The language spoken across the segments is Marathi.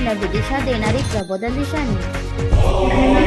युगाची नवी दिशा देणारी प्रबोधन दिशाणी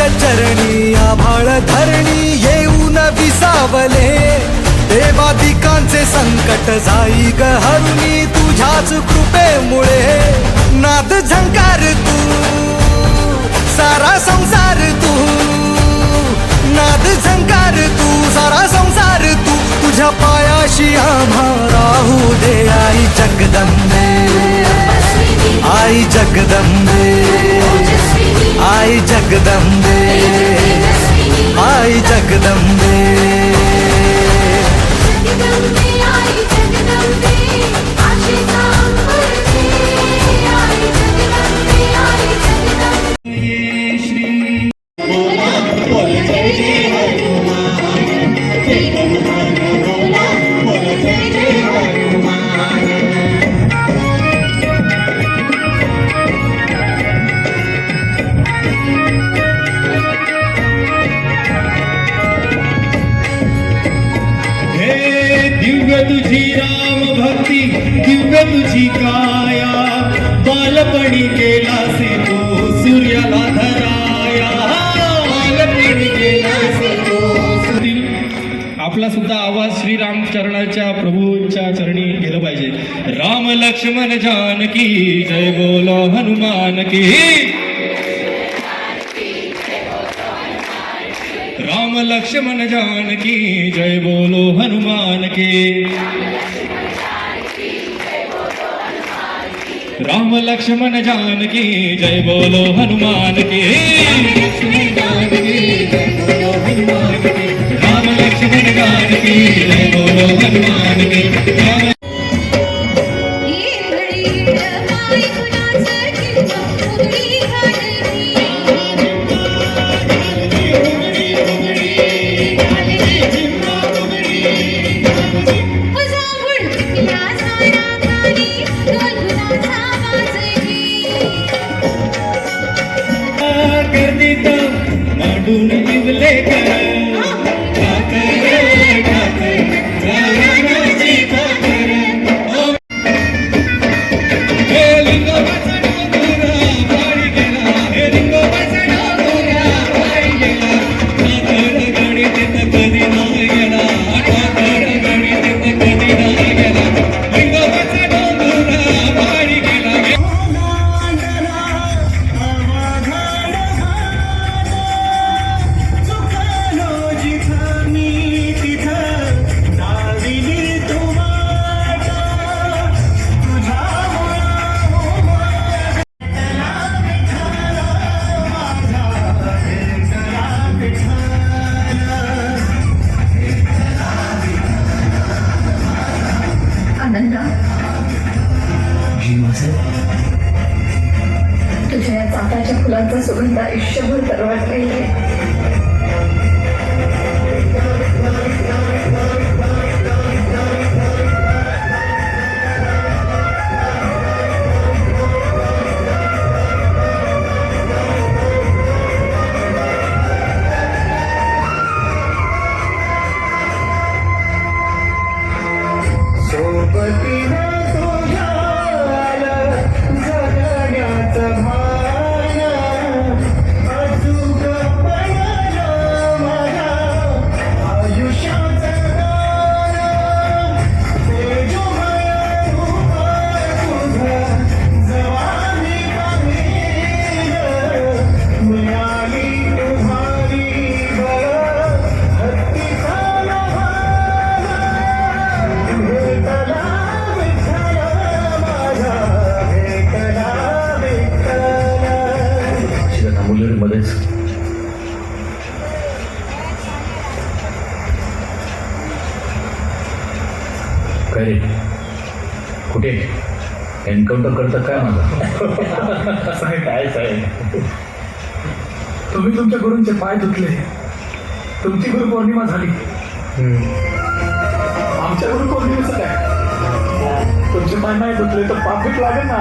गचरणी आभाळ धरणी येऊन विसावले. देवादिकांचे संकट जाई ग हरुणी तुझ्याच कृपेमुळे. नाद झंकार तू सारा संसार तू. नाद झंकार तू सारा संसार तू. तुझ्या पायाशी आम्हा राहू दे आई जगदंबे. आई जगदंबे. आई जगदंबे. आई जगदंबे आपला सुद्धा आवाज श्रीराम चरणाच्या प्रभूंच्या चरणी गेलं पाहिजे. राम लक्ष्मण जानकी जय बोलो हनुमान की. राम लक्ष्मण जानकी जय बोलो हनुमान के. राम लक्ष्मण जानकी जय बोलो हनुमान के. लक्ष्मण जानकी जय बोलो हनुमान के? राम इंद्रळी इंद्रमाई कुणाचं किंवा उगडी काय रे कुठे? एन्काउंटर करतं काय माझा? साहेब काय साहेब? तुम्ही तुमच्या गुरूंचे पाय धुतले. तुमची गुरु पौर्णिमा झाली. आमच्या गुरु पौर्णिमेचं काय? तुमचे पाय नाही धुतले तर पापीट लागेल ना.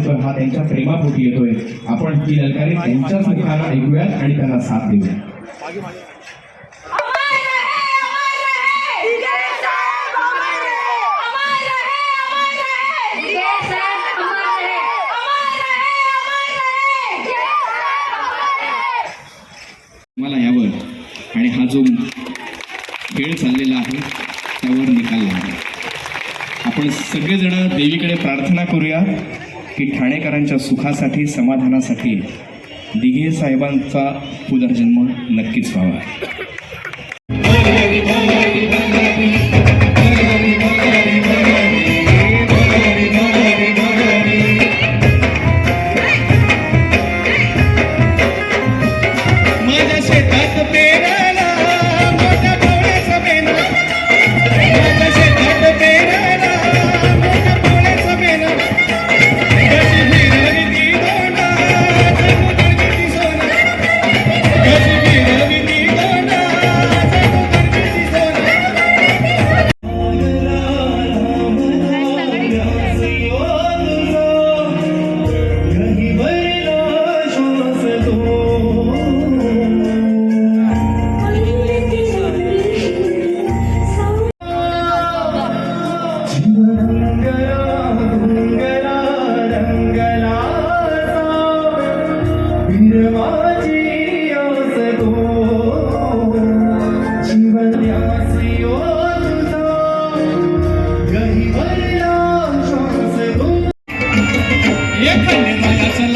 आवाज हा त्यांच्या प्रेमापोटी येतोय. आपण ही ललकारी त्यांच्याच मुखाला ऐकूयात आणि त्यांना साथ देऊया मला यावर आणि हा जो खेळ चाललेला आहे त्यावर निकाल लागला. आपण सगळेजण देवीकडे प्रार्थना करूया. की ठाणेकरांच्या सुखासाठी समाधानासाठी दिघे साहेबांचा पुनर्जन्म नक्कीच व्हावा. 你看你那牙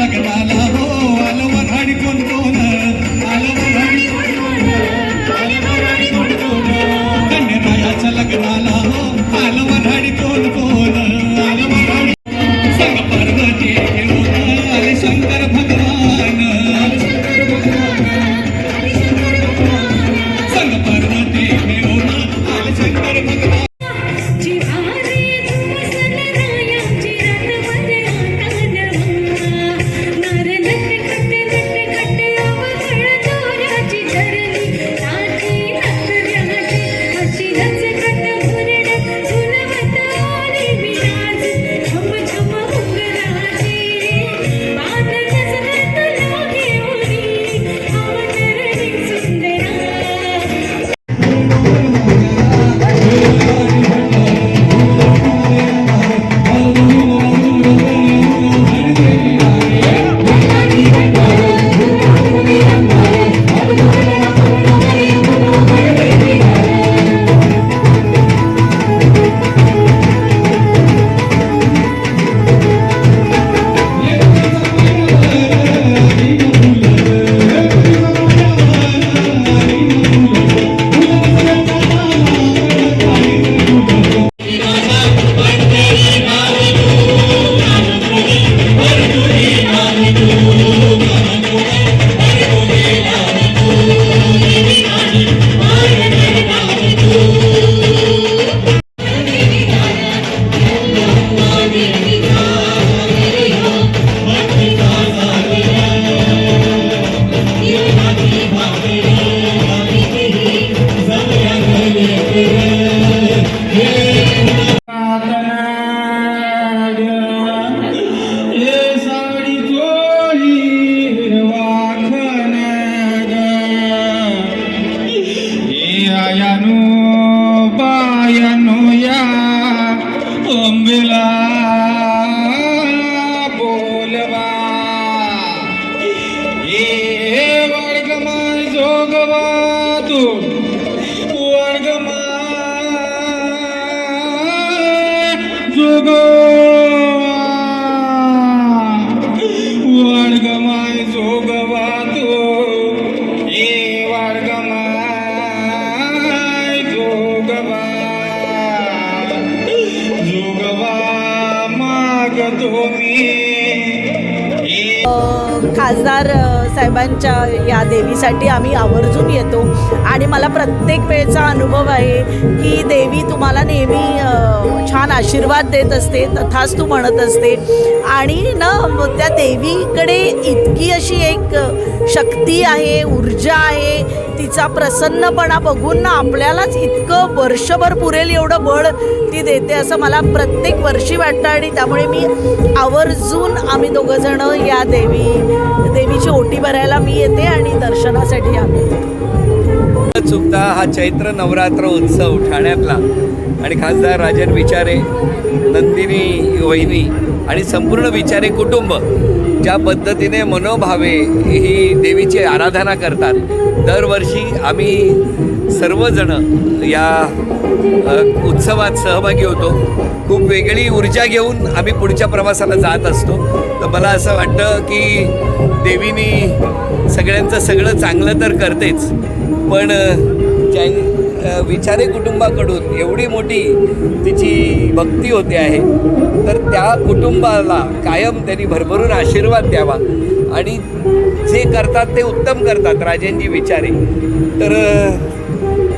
साहेबांच्या या देवीसाठी आम्ही आवर्जून येतो. आणि मला प्रत्येक वेळचा अनुभव आहे की देवी तुम्हाला नेहमी छान आशीर्वाद देत असते तथाच तू म्हणत असते. आणि ना त्या देवीकडे इतकी अशी एक शक्ती आहे ऊर्जा आहे तिचा प्रसन्नपणा बघून ना आपल्यालाच इतकं वर्षभर पुरेल एवढं बळ ती देते असं मला प्रत्येक वर्षी वाटतं. आणि त्यामुळे मी आवर्जून आम्ही दोघंजणं या देवी देवीची ओटी भरायला मी येते आणि दर्शनासाठी आम्ही येतो. चुकता हा चैत्र नवरात्र उत्सव ठाण्यातला. आणि खासदार राजन विचारे नंदिनी वहिनी आणि संपूर्ण विचारे कुटुंब ज्या पद्धतीने मनोभावे ही देवीची आराधना करतात. दरवर्षी आम्ही सर्वजण या उत्सवात सहभागी होतो. खूप वेगळी ऊर्जा घेऊन आम्ही पुढच्या प्रवासाला जात असतो. तर मला असं वाटतं की देवीनी सगळ्यांचं सगळं चांगलं तर करतेच. पण ज्यां विचारे कुटुंबाकडून एवढी मोठी तिची भक्ती होते आहे तर त्या कुटुंबाला कायम त्यांनी भरभरून आशीर्वाद द्यावा. आणि जे करतात ते उत्तम करतात राजेंजी विचारे. तर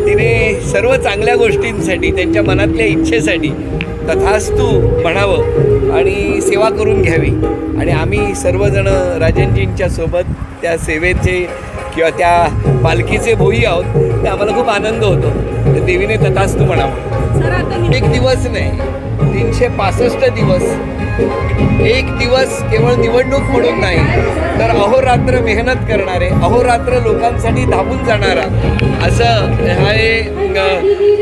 तिने सर्व चांगल्या गोष्टींसाठी त्यांच्या मनातल्या इच्छेसाठी तथास्तू म्हणावं आणि सेवा करून घ्यावी. आणि आम्ही सर्वजण राजनजींच्या सोबत त्या सेवेचे किंवा त्या पालखीचे भोई आहोत ते आम्हाला खूप आनंद होतो. तर देवीने तथास्तू म्हणावं. एक दिवस नाही. तीनशे पासष्ट दिवस. एक दिवस केवळ निवडणूक म्हणून नाही तर अहोरात्र मेहनत करणारे अहोरात्र लोकांसाठी धावून जाणारा असं हे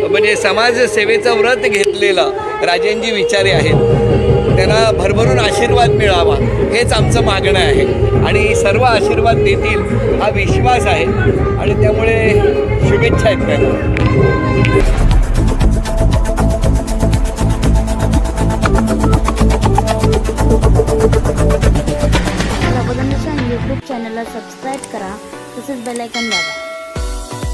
म्हणजे समाजसेवेचं व्रत घेतलेलं राजेंजी विचारे आहेत. त्यांना भरभरून आशीर्वाद मिळावा हेच आमचं मागणं आहे. आणि सर्व आशीर्वाद देतील हा विश्वास आहे. आणि त्यामुळे शुभेच्छा आहेत त्यांना আলাইকুম বাবা